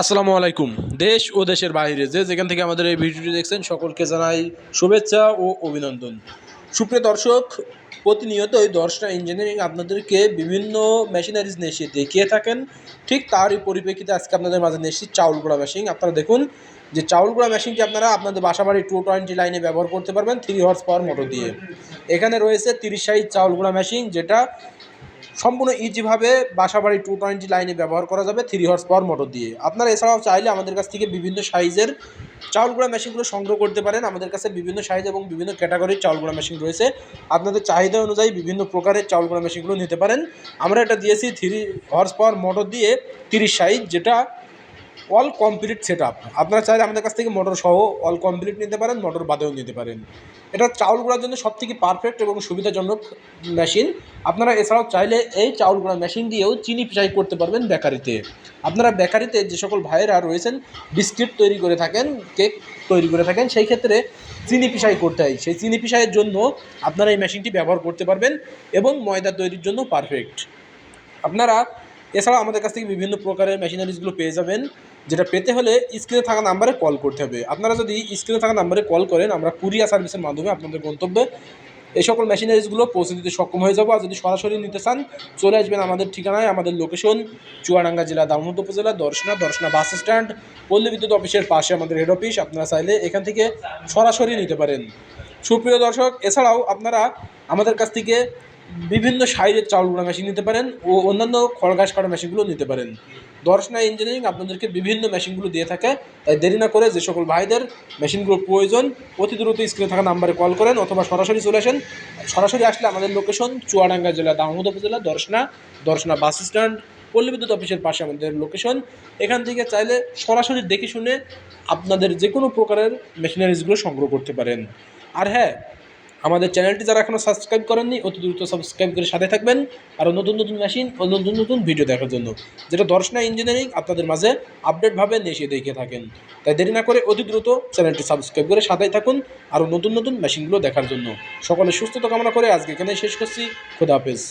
আসসালামু আলাইকুম। দেশ ও দেশের বাইরে যে যেখান থেকে আমাদের এই ভিডিওটি দেখছেন, সকলকে জানাই শুভেচ্ছা ও অভিনন্দন। সুপ্রিয় দর্শক প্রতিনিয়ত প্রতিনিয়তই দর্শনা ইঞ্জিনিয়ারিং আপনাদেরকে বিভিন্ন মেশিনারিজ নিয়ে দেখিয়ে থাকেন। ঠিক তারই পরিপ্রেক্ষিতে আজকে আপনাদের মাঝে নিয়ে এসেছি চাউল গুঁড়া মেশিন আপনারা দেখুন যে চাউল গুঁড়া মেশিনটি আপনারা আপনাদের বাসাবাড়ি টু টোয়েন্টি লাইনে ব্যবহার করতে পারবেন থ্রি হর্স পাওয়ার মোটর দিয়ে। এখানে রয়েছে তিরিশ সাইজ চাউল গুঁড়া মেশিন যেটা সম্পূর্ণ ইজিভাবে বাসাবাড়ি টু টোয়েন্টি লাইনে ব্যবহার করা যাবে থ্রি হর্স পাওয়ার মোটর দিয়ে। আপনারা এছাড়াও চাইলে আমাদের কাছ থেকে বিভিন্ন সাইজের চাউল গুঁড়া মেশিনগুলো সংগ্রহ করতে পারেন। আমাদের কাছে বিভিন্ন সাইজ এবং বিভিন্ন ক্যাটাগরির চাউল গুঁড়া মেশিন রয়েছে। আপনাদের চাহিদা অনুযায়ী বিভিন্ন প্রকারের চাউল গুঁড়া মেশিনগুলো নিতে পারেন। আমরা এটা দিয়েছি থ্রি হর্স পাওয়ার মোটর দিয়ে তিরিশ সাইজ যেটা অল কমপ্লিট সেট আপ আপনারা চাইলে আমাদের কাছ থেকে মোটর সহ অল কমপ্লিট নিতে পারেন মোটর বাদেও নিতে পারেন। এটা চাউল গুঁড়ার জন্য সব থেকে পারফেক্ট এবং সুবিধাজনক মেশিন আপনারা এছাড়াও চাইলে এই চাউল গুঁড়া মেশিন দিয়েও চিনি পিসাই করতে পারবেন বেকারিতে। আপনারা বেকারিতে যে সকল ভাইয়েরা রয়েছেন, বিস্কিট তৈরি করে থাকেন, কেক তৈরি করে থাকেন, সেই ক্ষেত্রে চিনি পিসাই করতে হয়। সেই চিনি পিসাইয়ের জন্য আপনারা এই মেশিনটি ব্যবহার করতে পারবেন এবং ময়দা তৈরির জন্য পারফেক্ট আপনারা এছাড়া আমাদের কাছ থেকে বিভিন্ন প্রকারের মেশিনারিজগুলো পেয়ে যাবেন, যেটা পেতে হলে স্ক্রিনে থাকা নাম্বারে কল করতে হবে। আপনারা যদি স্ক্রিনে থাকা নাম্বারে কল করেন, আমরা কুরিয়ার সার্ভিসের মাধ্যমে আপনাদের গন্তব্যে এই সকল মেশিনারিজগুলো পৌঁছে দিতে সক্ষম হয়ে যাব। আর যদি সরাসরি নিতে চান, চলে আসবেন আমাদের ঠিকানায়, আমাদের লোকেশন চুয়াডাঙ্গা জেলা দামোদ উপজেলা, দর্শনা দর্শনা বাস স্ট্যান্ড পল্লী বিদ্যুৎ অফিসের পাশে আমাদের হেড অফিস আপনারা চাইলে এখান থেকে সরাসরি নিতে পারেন। সুপ্রিয় দর্শক, এছাড়াও আপনারা আমাদের কাছ থেকে বিভিন্ন সাইজের চাউল গুঁড়া মেশিন নিতে পারেন ও অন্যান্য খড়গাছ কাটা মেশিনগুলো নিতে পারেন। দর্শনা ইঞ্জিনিয়ারিং আপনাদেরকে বিভিন্ন মেশিনগুলো দিয়ে থাকে, তাই দেরি না করে যে সকল ভাইদের মেশিনগুলো প্রয়োজন, অতি দ্রুত স্ক্রিনে থাকা নাম্বারে কল করেন অথবা সরাসরি চলে আসেন। সরাসরি আসলে আমাদের লোকেশন চুয়াডাঙ্গা জেলা দামোদ উপজেলা দর্শনা দর্শনা বাস স্ট্যান্ড পল্লী বিদ্যুৎ অফিসের পাশে আমাদের লোকেশন এখান থেকে চাইলে সরাসরি দেখে শুনে আপনাদের যে কোনো প্রকারের মেশিনারিজগুলো সংগ্রহ করতে পারেন। আর হ্যাঁ আমাদের চ্যানেলটি যারা এখনও সাবস্ক্রাইব করেননি, অতি দ্রুত সাবস্ক্রাইব করে সাথে থাকবেন আরও নতুন নতুন মেশিন ও নতুন নতুন ভিডিও দেখার জন্য। যেটা দর্শনা ইঞ্জিনিয়ারিং আপনাদের মাঝে আপডেটভাবে নিয়ে দেখে থাকেন। তাই দেরি না করে অতি দ্রুত চ্যানেলটি সাবস্ক্রাইব করে সাথেই থাকুন আরও নতুন নতুন মেশিনগুলো দেখার জন্য। সকলে সুস্থতা কামনা করে আজকে এখানে শেষ করছি। খোদা হাফেজ।